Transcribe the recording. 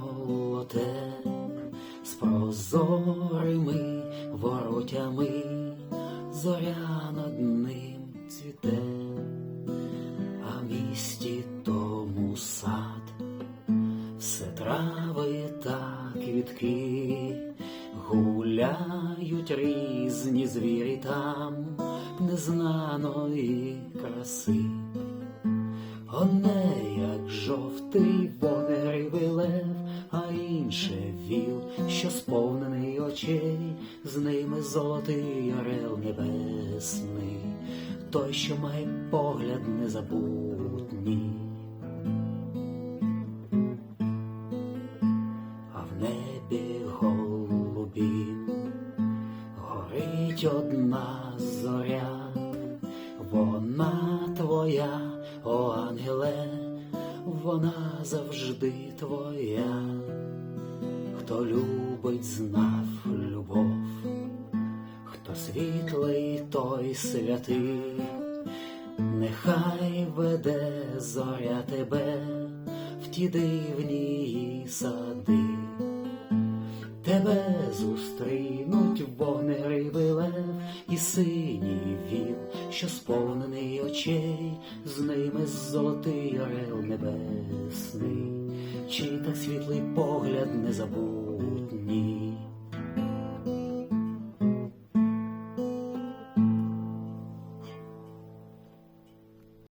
золоте з прозорими воротями, зоря над ним цвіте, а місті тому сад, все трави та квітки, гуляють різні звірі там незнаної краси. О неї а інше віл, що сповнений очей, з ними золотий орел небесний, той, що має погляд незабутній. А в небі голубім горить одна зоря, вона твоя, о ангеле, вона завжди твоя, хто любить, знав любов, хто світлий, той святий, нехай веде зоря тебе в ті дивні сади. Тебе зустрінуть вогнерибий лев і синій віл, що сповнений очей, з ними золотий орел небесний, чи так світлий погляд незабутній.